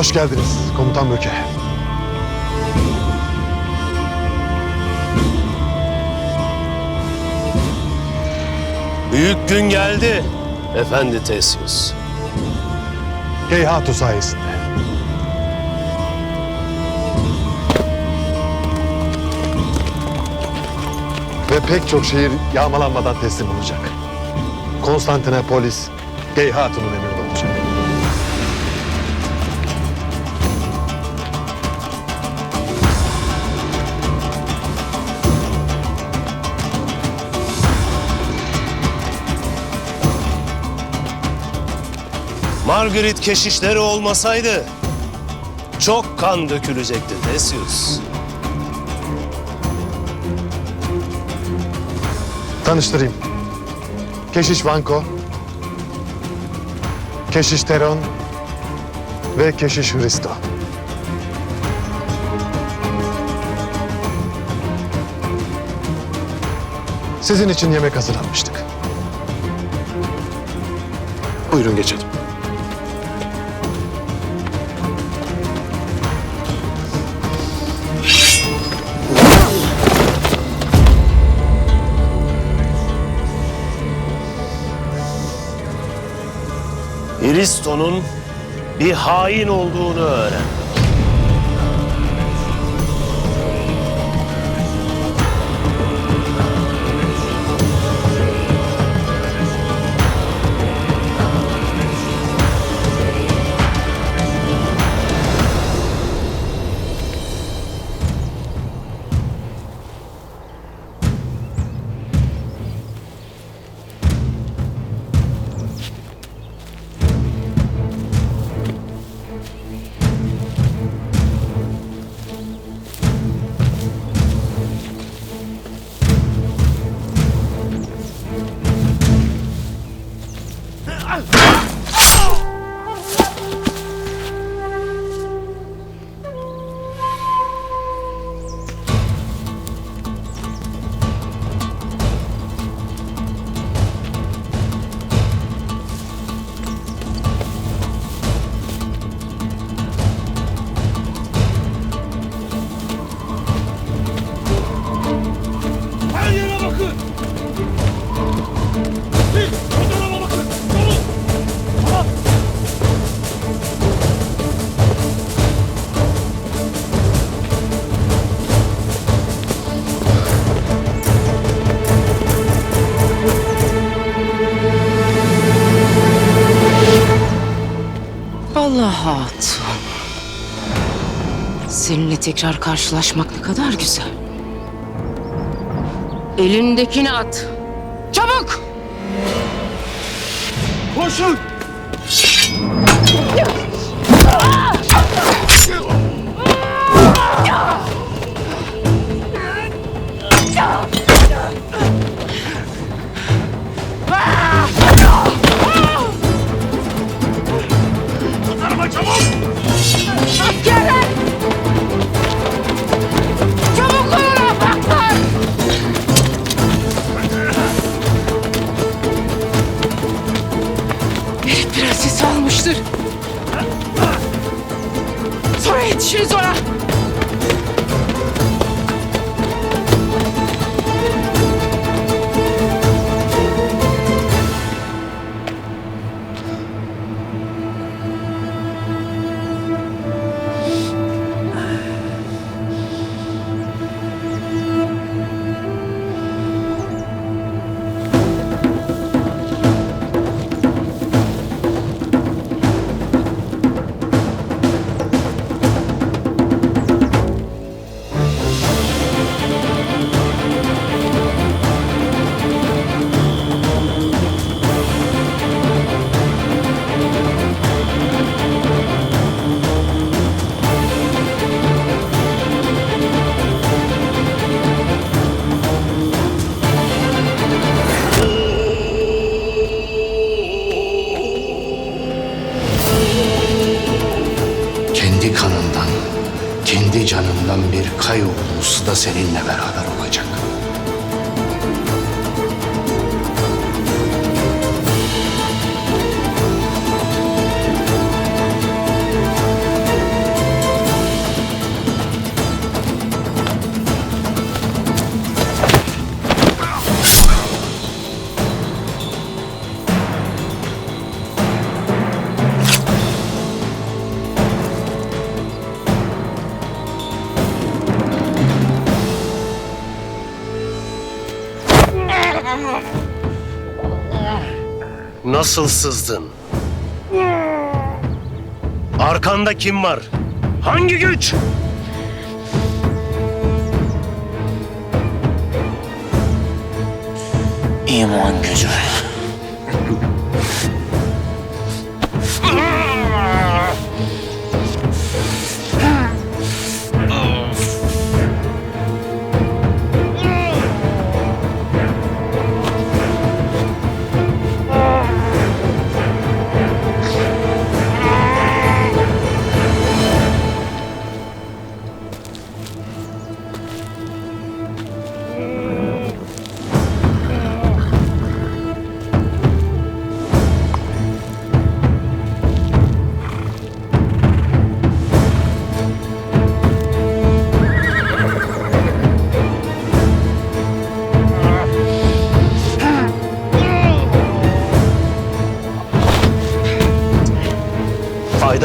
Hoş geldiniz komutan Böke. Büyük gün geldi. Efendi Theseus. Heyhatu sayesinde. Ve pek çok şehir yağmalanmadan teslim olacak. Konstantinopolis, Geyhatu'nun emrinde Margaret keşişleri olmasaydı çok kan dökülecekti Theseus. Tanıştırayım. Keşiş Vanko, Keşiş Teron ve Keşiş Hristo. Sizin için yemek hazırlanmıştık. Buyurun geçelim. Aristo'nun bir hain olduğunu öğren. Her Allah hatun. Seninle tekrar karşılaşmak ne kadar güzel. Elindekini at. Çabuk! Koşun! Bu seninle beraber Nasıl sızdın? Arkanda kim var? Hangi güç? İman gücü.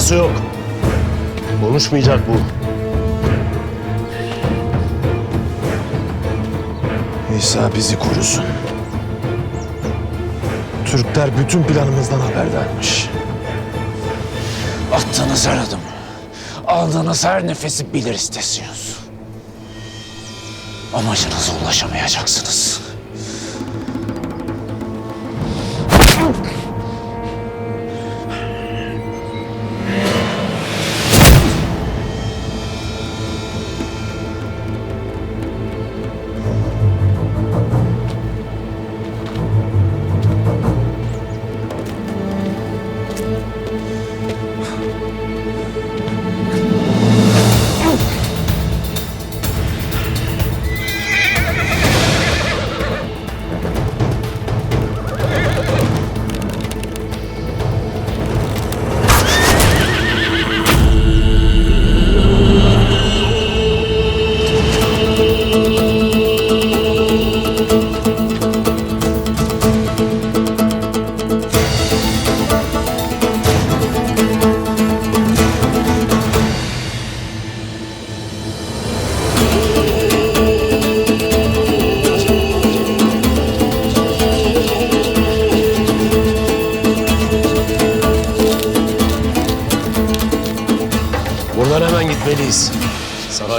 Faydası yok. Konuşmayacak bu. İsa bizi korusun. Türkler bütün planımızdan haberdarmış. Attığınız her adım, aldığınız her nefesi bilir istesiyoruz. Amacınıza ulaşamayacaksınız.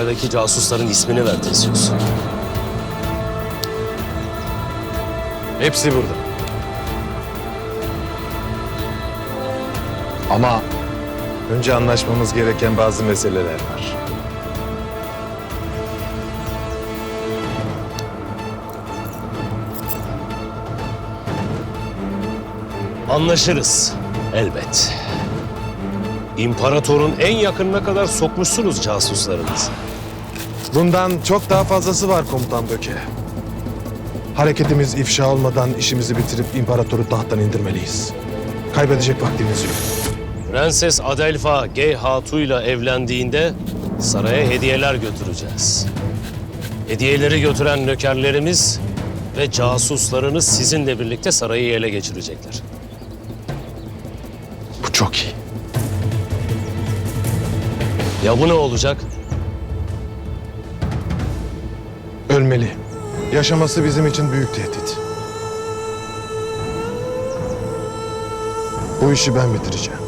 Saraydaki casusların ismini ver Theseus. Hepsi burada. Ama önce anlaşmamız gereken bazı meseleler var. Anlaşırız. Elbet. İmparatorun en yakınına kadar sokmuşsunuz casuslarınızı. Bundan çok daha fazlası var komutan Böke. Hareketimiz ifşa olmadan işimizi bitirip imparatoru tahttan indirmeliyiz. Kaybedecek vaktimiz yok. Prenses Adelfa Gey Hatu'yla evlendiğinde saraya hediyeler götüreceğiz. Hediyeleri götüren nökerlerimiz ve casuslarınız sizinle birlikte sarayı ele geçirecekler. Bu çok iyi. Ya bu ne olacak? Ölmeli. Yaşaması bizim için büyük tehdit. Bu işi ben bitireceğim.